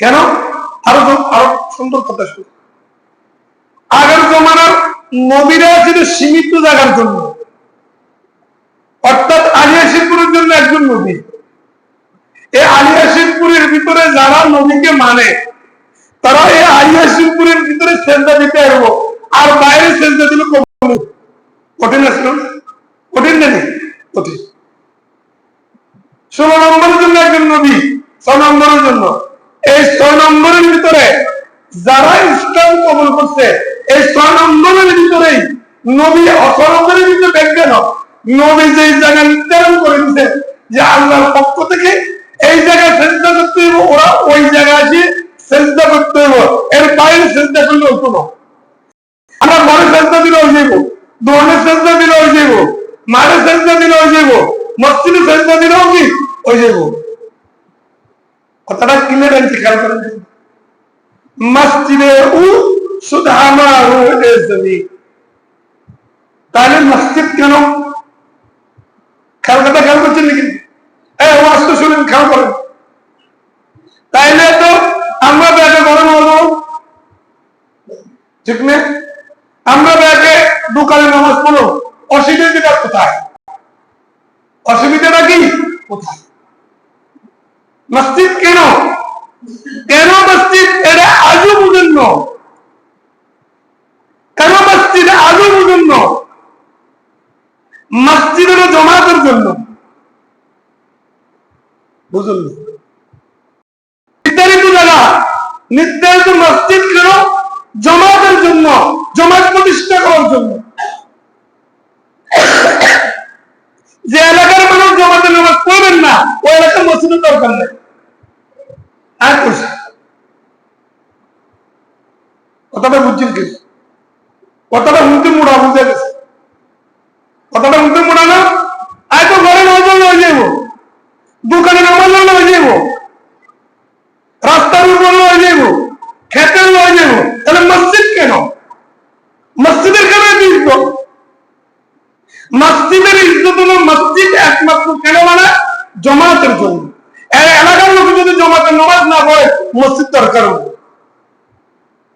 কেন? আরও আরও সুন্দর কথা শুন। আগের জমানার নবীরা ছিল সীমিত জায়গার জন্য। অর্থাৎ আলিয়া শিবপুরের জন্য একজন নবী। এই আলিয়া শিবপুরের ভিতরে যারা নবীকে মানে তারা এই আলিয়া শিবপুরের ভিতরে সেজদা দিতে আসব আর বাইরে সেজদা দিলে কবুল। কঠিন আসল কঠিন নাকি কঠিন। ষোলো নম্বরের জন্য একজন নবী ছয় নম্বরের জন্য। এই ছয় নম্বরের ভিতরে যারা ইসলাম কবল করছে, এই ছয় নম্বরের ভিতরেই নবী ভিতরে দেখবেন, নবী যে নির্ধারণ করে দিচ্ছে যে আল্লাহর পক্ষ থেকে এই জায়গায় চেষ্টা করতে হইব, ওরা ওই জায়গায় এসে চেষ্টা করতে হইব। এর বাইরে চেষ্টা করলে হতো না। আমরা ঘরে চেষ্টা দিলে হয়ে যাইব, দোকানে চেষ্টা দিলে হয়ে যাইব, মাঠে চেষ্টা দিলে হয়ে যাইব, মসজিদে চেষ্টা দিলেও কি? হয়ে যাইব। কথাটা ক্লিয়ার আনছি খেয়াল করেন মসজিদে উ সুধামা জমি। তাহলে মসজিদ কেন? খেয়াল কথা খেয়াল করছেন নাকি? এই ওয়াজ তো শুনেন, খেয়াল করেন। তাইলে তো আমরা ব্যাগে গরম হব ঠিক না? আমরা ব্যাগে দোকানে নামাজ পড়ো। অসুবিধাটা কোথায়? অসুবিধাটা কি? কোথায়? মসজিদ কেন? কেন মসজিদ? এটা আজও বুঝেন। কেন মসজিদ আজও বুঝেন? মসজিদ হলো জমাতের জন্য। বুঝুন। নির্ধারিত জায়গা। নির্ধারিত মসজিদ কেন? জমাতের জন্য। জমাত প্রতিষ্ঠা করার জন্য। যে এলাকার মানুষ জমাতে নামাজ পড়বেন না, ওই এলাকার মসজিদের দরকার নেই আর কিছু কথাটা বুঝছেন কি কথাটা মুখে মোড়া বুঝে গেছে কথাটা মুখে মোড়া না? আয় তো ঘরে নজর লয়ে যাইব। দোকানে নামাজ লয়ে যাইব। রাস্তার উপর লয়ে যাইব। খেতে লয়ে যাইব। তাহলে মসজিদ কেন? মসজিদের কেন ইজ্জত? মসজিদের ইজ্জত হলো মসজিদ একমাত্র কেন মানে? জমাতের জন্য। এলাকার লোক যদি জমাতে নামাজ না পড়ে, মসজিদ দরকার হবে।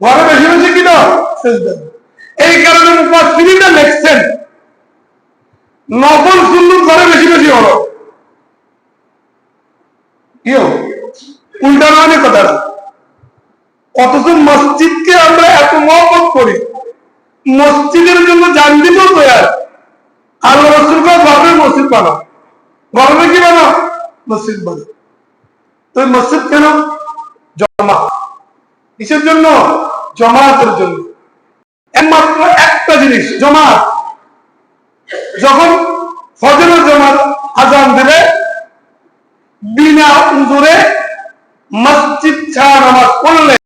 ঘরে বেশি বেশি কি দাও? এই কারণে মুফাসসিরিনরা লিখছেন। নকল সুন্নত ঘরে বেশি বেশি হলো। কি উল্টা মানে কথাটা অথচ মসজিদকে আমরা এত মহব্বত করি। মসজিদের জন্য জান দিতেও তৈরি আল্লাহ রসুল গর্বের মসজিদ বানাও। গর্বে কি বানাও? মসজিদ বানাও। তো মসজিদ কেন? জমা। কিসের জন্য? জমাতের জন্য। একমাত্র একটা জিনিস, জমাত। যখন ফজরের জমাত আজান দেবে, বিনা উজুরে মসজিদ ছাড়া নামাজ পড়লে